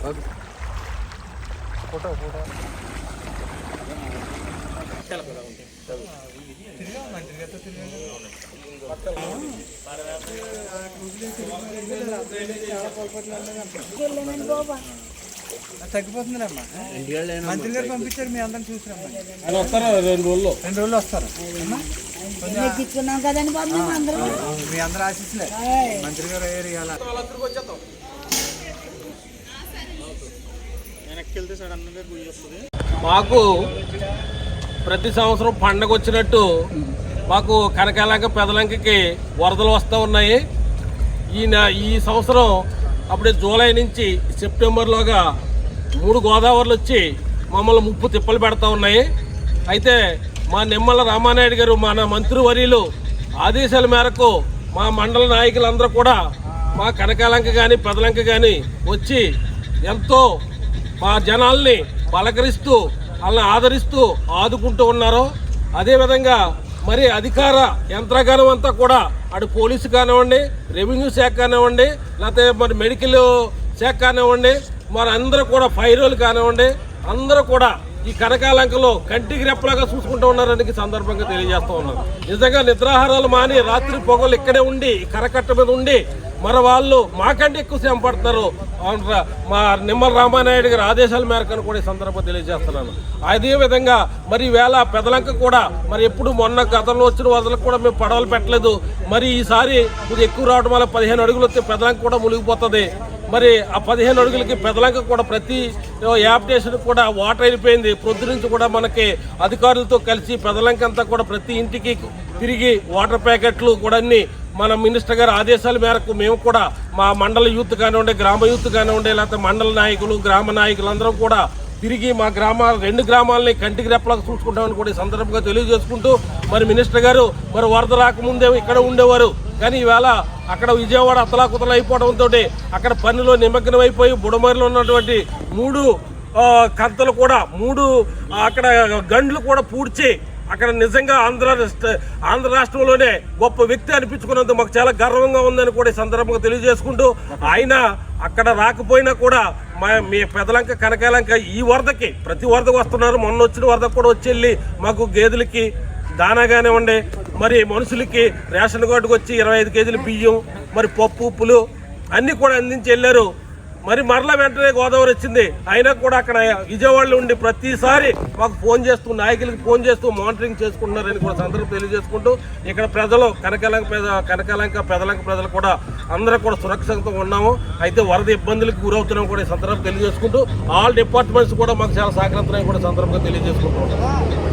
Photo photo తగ్గిపోతుందిలేమ్మా మంత్రి గారు పంపించారు మీ అందరం చూసిరమ్మా వస్తారా రెండు రోజుల్లో రెండు రోజులు వస్తారు అందరం మీ అందరూ ఆశీస్సులే మంత్రి గారు అయ్యారు ఇవాళ మాకు ప్రతి సంవత్సరం పండగ వచ్చినట్టు మాకు కనకాలంక పెదలంకకి వరదలు వస్తూ ఉన్నాయి. ఈ ఈ సంవత్సరం అప్పుడే జూలై నుంచి సెప్టెంబర్లోగా మూడు గోదావరిలు వచ్చి మమ్మల్ని ముప్పు తిప్పలు పెడతా ఉన్నాయి. అయితే మా నిమ్మల రామానాయుడు గారు మన మంత్రివర్యులు ఆదేశాల మేరకు మా మండల నాయకులందరూ కూడా మా కనకాలంక కానీ పెదలంక కానీ వచ్చి ఎంతో మా జనాల్ని పలకరిస్తూ వాళ్ళని ఆదరిస్తూ ఆదుకుంటూ ఉన్నారు అదేవిధంగా మరి అధికార యంత్రాంగం అంతా కూడా అటు పోలీసు కానివ్వండి రెవెన్యూ శాఖ కానివ్వండి లేకపోతే మరి మెడికల్ శాఖ కానివ్వండి మరి అందరూ కూడా ఫైరోలు కానివ్వండి అందరూ కూడా ఈ కనకాలంకలో కంటికి రెప్పలాగా చూసుకుంటూ ఉన్నారని సందర్భంగా తెలియజేస్తూ ఉన్నారు నిజంగా నిద్రాహారాలు మాని రాత్రి పొగలు ఇక్కడే ఉండి కరకట్ట మీద ఉండి మరి వాళ్ళు మాకంటే ఎక్కువ శ్రమ పడుతున్నారు మా నిమ్మల రామానాయుడు గారి ఆదేశాల మేరకు అని కూడా ఈ సందర్భంగా తెలియజేస్తున్నాను. అదే విధంగా మరి వేళ పెదలంక కూడా మరి ఎప్పుడు మొన్న గతంలో వచ్చిన వదలకు కూడా మేము పడవలు పెట్టలేదు. మరి ఈసారి ఇది ఎక్కువ రావడం వల్ల పదిహేను అడుగులు వస్తే పెదలంక కూడా మునిగిపోతుంది. మరి ఆ పదిహేను అడుగులకి పెదలంక కూడా ప్రతి యాప్టేషన్ కూడా వాటర్ అయిపోయింది. ప్రొద్దు నుంచి కూడా మనకి అధికారులతో కలిసి పెదలంక అంతా కూడా ప్రతి ఇంటికి తిరిగి వాటర్ ప్యాకెట్లు కూడా అన్ని మన మినిస్టర్ గారి ఆదేశాల మేరకు మేము కూడా మా మండల యూత్ కానివ్వండి గ్రామ యూత్ కానివ్వండి లేకపోతే మండల నాయకులు గ్రామ నాయకులు కూడా తిరిగి మా గ్రామాల రెండు గ్రామాలని కంటికి రెప్పలాగా చూసుకుంటామని కూడా ఈ సందర్భంగా తెలియజేసుకుంటూ మరి మినిస్టర్ గారు మరి వరద రాకముందే ఇక్కడ ఉండేవారు. కానీ ఈవేళ అక్కడ విజయవాడ అతలాకుతలు అయిపోవడంతో అక్కడ పనిలో నిమగ్నం అయిపోయి బుడమరిలో ఉన్నటువంటి మూడు కంతలు కూడా మూడు అక్కడ గండ్లు కూడా పూడ్చి అక్కడ నిజంగా ఆంధ్ర రాష్ట్ర ఆంధ్ర రాష్ట్రంలోనే గొప్ప వ్యక్తి అనిపించుకున్నందుకు మాకు చాలా గర్వంగా ఉందని కూడా ఈ సందర్భంగా తెలియజేసుకుంటూ ఆయన అక్కడ రాకపోయినా కూడా మా మీ పెదలంక కనకాలంక ఈ వరదకి ప్రతి వరదకు వస్తున్నారు. మొన్న వచ్చిన వరదకు కూడా వచ్చి వెళ్ళి మాకు గేదెలకి దానా కానివ్వండి మరి మనుషులకి రేషన్ కార్డుకు వచ్చి ఇరవై ఐదు కేజీలు బియ్యం మరి పప్పు ఉప్పులు అన్నీ కూడా అందించి వెళ్ళారు. మరి మరల వెంటనే గోదావరి వచ్చింది. అయినా కూడా అక్కడ విజయవాడలో ఉండి ప్రతిసారి మాకు ఫోన్ చేస్తూ నాయకులకి ఫోన్ చేస్తూ మానిటరింగ్ చేసుకుంటున్నారని కూడా సందర్భం తెలియజేసుకుంటూ ఇక్కడ ప్రజలు కనకలంక పెద కనకలంక పెదలంక ప్రజలు కూడా అందరూ కూడా సురక్షితంగా ఉన్నాము. అయితే వరద ఇబ్బందులకు గురవుతున్నాం కూడా ఈ సందర్భం తెలియజేసుకుంటూ ఆల్ డిపార్ట్మెంట్స్ కూడా మాకు చాలా సహకరిస్తున్నాయి కూడా సందర్భంగా తెలియజేసుకుంటూ